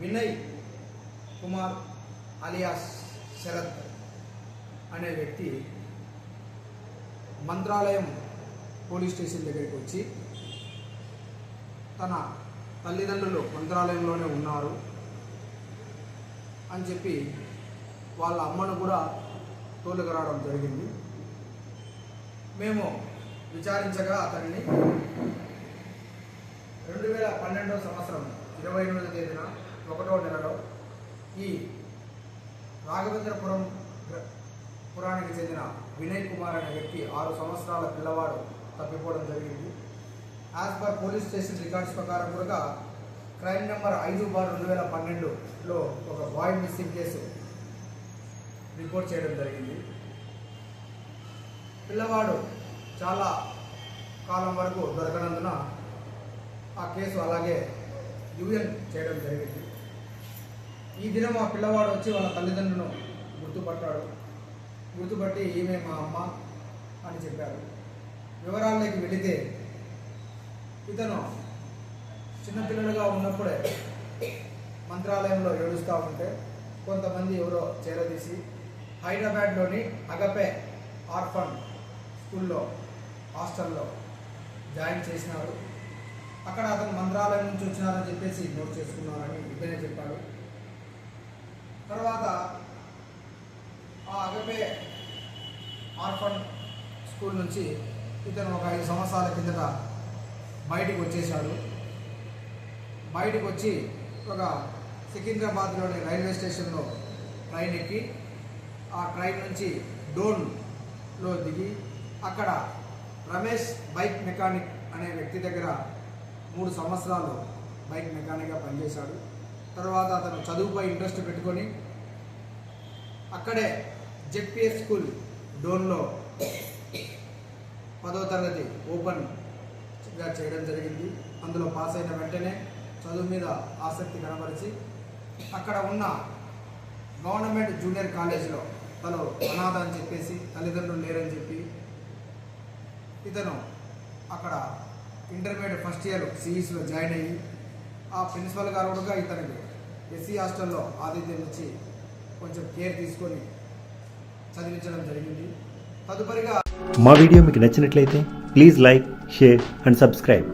Vinay Kumar alias Sarath అనే వ్యక్తి Mantralayam police station దగ్గరికి వచ్చి తన తల్లిదండ్రులు మంత్రాలయంలోనే ఉన్నారు అని చెప్పి వాళ్ళ అమ్మను కూడా తోలుకురావడం జరిగింది. మేము విచారించగా అతనిని ఈ రాఘవేంద్రపురం పురానికి చెందిన వినయ్ కుమార్ అనే వ్యక్తి ఆరు సంవత్సరాల పిల్లవాడు తప్పిపోవడం జరిగింది. As per police station records ప్రకారం కూడా క్రైమ్ నెంబర్ ఐదు బార్ రెండు వేల పన్నెండులో ఒక బాయ్ మిస్సింగ్ కేసు రిపోర్ట్ చేయడం జరిగింది. పిల్లవాడు చాలా కాలం వరకు దొరకనందున ఆ కేసు అలాగే యూఎన్ చేయడం జరిగింది. ఈ దినం ఆ పిల్లవాడు వచ్చి వాళ్ళ తల్లిదండ్రులను గుర్తుపట్టాడు. గుర్తుపట్టి ఈమె మా అమ్మ అని చెప్పారు. వివరాల్లోకి వెళితే ఇతను చిన్నపిల్లలుగా ఉన్నప్పుడే మంత్రాలయంలో ఏడుస్తూ ఉంటే కొంతమంది ఎవరో చేరదీసి హైదరాబాద్లోని అగపే ఆర్ఫన్ స్కూల్లో హాస్టల్లో జాయిన్ చేసినారు. అక్కడ అతను మంత్రాలయం నుంచి వచ్చినారని చెప్పేసి నోట్ చేసుకున్నారని ఇద్దరే చెప్పాడు తర్వాత ఆ అగపే ఆర్ఫన్ స్కూల్ నుంచి ఇతను ఒక ఐదు సంవత్సరాల కిందట బయటికి వచ్చేసాడు బయటకు వచ్చి ఒక సికింద్రాబాద్లోని రైల్వే స్టేషన్లో ట్రైన్ ఎక్కి ఆ ట్రైన్ నుంచి డోన్లో దిగి అక్కడ రమేష్ బైక్ మెకానిక్ అనే వ్యక్తి దగ్గర మూడు సంవత్సరాలు బైక్ మెకానిక్గా పనిచేశాడు. తర్వాత అతను చదువుపై ఇంట్రెస్ట్ పెట్టుకొని అక్కడే జెడ్పిఎస్ స్కూల్ డోన్లో పదో తరగతి ఓపెన్గా చేయడం జరిగింది. అందులో పాస్ అయిన వెంటనే చదువు మీద ఆసక్తి కనబరిచి అక్కడ ఉన్న గవర్నమెంట్ జూనియర్ కాలేజీలో తను అనాథ అని చెప్పేసి తల్లిదండ్రులు లేరని చెప్పి ఇతను అక్కడ ఇంటర్మీడియట్ ఫస్ట్ ఇయర్ సిఈసిలో జాయిన్ అయ్యి ఆ ప్రిన్సిపల్ గారు కూడా ఇతనికి ఎస్సీ హాస్టల్లో ఆతిథ్యం ఇచ్చి కొంచెం కేర్ తీసుకొని చదివించడం జరిగింది. తదుపరిగా మా వీడియో మీకు నచ్చినట్లయితే please like share and subscribe.